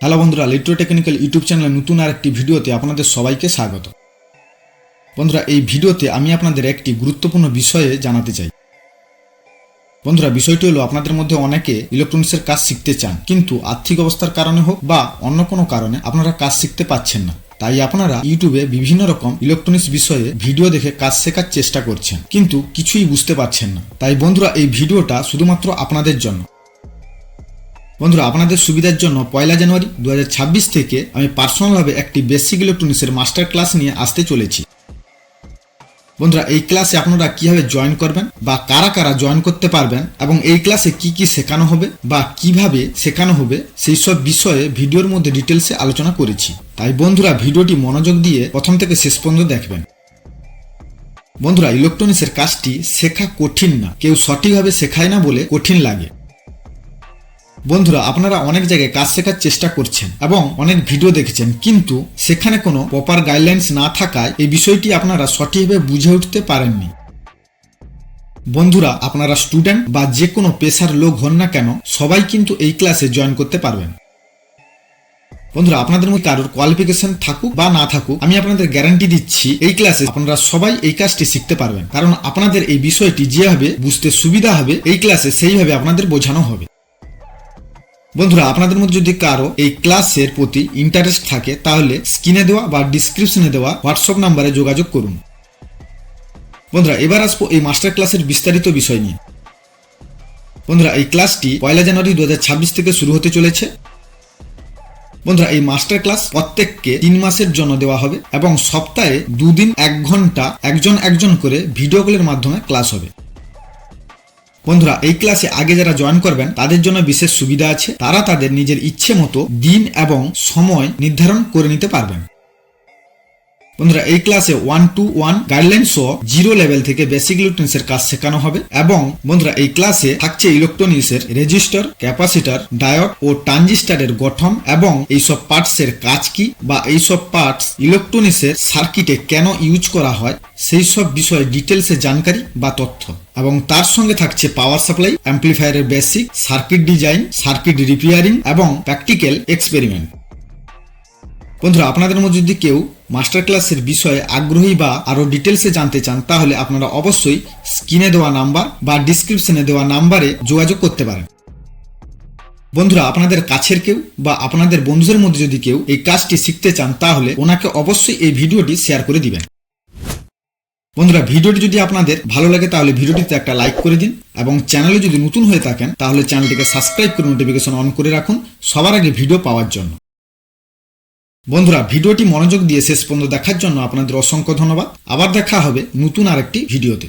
Hello বন্ধুরা লিট্রো technical YouTube চ্যানেলের নতুন আর একটি ভিডিওতে আপনাদের সবাইকে স্বাগত। বন্ধুরা, এই ভিডিওতে আমি আপনাদের একটি গুরুত্বপূর্ণ বিষয়ে জানাতে চাই। বন্ধুরা, বিষয়টি হলো আপনাদের মধ্যে অনেকে ইলেকট্রনিক্সের কাজ শিখতে চান, কিন্তু আর্থিক অবস্থার কারণে হোক বা অন্য কোনো কারণে আপনারা কাজ শিখতে পাচ্ছেন না। তাই আপনারা ইউটিউবে বিভিন্ন রকম ইলেকট্রনিক্স বিষয়ে ভিডিও দেখে কাজ শেখার চেষ্টা করছেন, কিন্তু কিছুই বুঝতে পারছেন না। তাই বন্ধুরা, এই ভিডিওটা শুধুমাত্র আপনাদের জন্য। বন্ধুরা, আপনাদের সুবিধার জন্য পয়লা জানুয়ারি দু হাজার ছাব্বিশ থেকে আমি পার্সোনালভাবে একটি বেসিক ইলেকট্রনিক্সের মাস্টার ক্লাস নিয়ে আসতে চলেছি। বন্ধুরা, এই ক্লাসে আপনারা কীভাবে জয়েন করবেন বা কারা কারা জয়েন করতে পারবেন এবং এই ক্লাসে কি কি শেখানো হবে বা কীভাবে শেখানো হবে সেই সব বিষয়ে ভিডিওর মধ্যে ডিটেলসে আলোচনা করেছি। তাই বন্ধুরা, ভিডিওটি মনোযোগ দিয়ে প্রথম থেকে শেষ পর্যন্ত দেখবেন। বন্ধুরা, ইলেকট্রনিক্সের কাজটি শেখা কঠিন না। কেউ সঠিকভাবে শেখায় না বলে কঠিন লাগে। বন্ধুরা, আপনারা অনেক জায়গায় কাজ শেখার চেষ্টা করছেন এবং অনেক ভিডিও দেখেছেন, কিন্তু সেখানে কোনো প্রপার গাইডলাইন্স না থাকায় এই বিষয়টি আপনারা সঠিকভাবে বুঝে উঠতে পারেননি। বন্ধুরা, আপনারা স্টুডেন্ট বা যে কোনো পেশার লোক হন না কেন, সবাই কিন্তু এই ক্লাসে জয়েন করতে পারবেন। বন্ধুরা, আপনাদের মধ্যে কারোর কোয়ালিফিকেশন থাকুক বা না থাকুক, আমি আপনাদের গ্যারান্টি দিচ্ছি, এই ক্লাসে আপনারা সবাই এই কাজটি শিখতে পারবেন। কারণ আপনাদের এই বিষয়টি যেভাবে বুঝতে সুবিধা হবে, এই ক্লাসে সেইভাবে আপনাদের বোঝানো হবে। বন্ধুরা, আপনাদের মধ্যে যদি কারও এই ক্লাসের প্রতি ইন্টারেস্ট থাকে, তাহলে স্ক্রিনে দেওয়া বা ডিসক্রিপশনে দেওয়া হোয়াটসঅ্যাপ নাম্বারে যোগাযোগ করুন। বন্ধুরা, এবার আসব এই মাস্টার ক্লাসের বিস্তারিত বিষয় নিয়ে। বন্ধুরা, এই ক্লাসটি পয়লা জানুয়ারি দু হাজার ছাব্বিশ থেকে শুরু হতে চলেছে। বন্ধুরা, এই মাস্টার ক্লাস প্রত্যেককে তিন মাসের জন্য দেওয়া হবে এবং সপ্তাহে দুদিন এক ঘণ্টা একজন একজন করে ভিডিও কলের মাধ্যমে ক্লাস হবে। বন্ধুরা, এই ক্লাসে আগে যারা জয়েন করবেন, তাদের জন্য বিশেষ সুবিধা আছে। তারা তাদের নিজের ইচ্ছে মতো দিন এবং সময় নির্ধারণ করে নিতে পারবেন। বন্ধুরা, এই ক্লাসে ওয়ান টু ওয়ান গাইডলাইন সহ জিরো লেভেল থেকে বেসিক ইলেকট্রনিক্স এর কাজ শেখানো হবে এবং বন্ধুরা, এই ক্লাসে থাকছে ইলেকট্রনিক্স এর রেজিস্টার ক্যাপাসিটার ডায়োড ও ট্রানজিস্টারের গঠন এবং এইসব পার্টস এর কাজ কি বা এইসব পার্টস ইলেকট্রনিক্স এর সার্কিটে কেন ইউজ করা হয়, সেই সব বিষয়ে ডিটেলসে জানকারি বা তথ্য। এবং তার সঙ্গে থাকছে power supply অ্যাম্পলিফায়ারের basic circuit design circuit repairing এবং প্র্যাকটিক্যাল এক্সপেরিমেন্ট বন্ধুরা, আপনাদের মধ্যে যদি কেউ মাস্টার ক্লাসের বিষয়ে আগ্রহী বা আরও ডিটেলসে জানতে চান, তাহলে আপনারা অবশ্যই স্ক্রিনে দেওয়া নাম্বার বা ডিসক্রিপশনে দেওয়া নাম্বারে যোগাযোগ করতে পারেন। বন্ধুরা, আপনাদের কাছের কেউ বা আপনাদের বন্ধুদের মধ্যে যদি কেউ এই কাজটি শিখতে চান, তাহলে ওনাকে অবশ্যই এই ভিডিওটি শেয়ার করে দিবেন। বন্ধুরা, ভিডিওটি যদি আপনাদের ভালো লাগে, তাহলে ভিডিওটিতে একটা লাইক করে দিন এবং চ্যানেলে যদি নতুন হয়ে থাকেন, তাহলে চ্যানেলটিকে সাবস্ক্রাইব করে নোটিফিকেশন অন করে রাখুন সবার আগে ভিডিও পাওয়ার জন্য। বন্ধুরা, ভিডিওটি মনোযোগ দিয়ে শেষ পর্যন্ত দেখার জন্য আপনাদের অসংখ্য ধন্যবাদ। আবার দেখা হবে নতুন আরেকটি ভিডিওতে।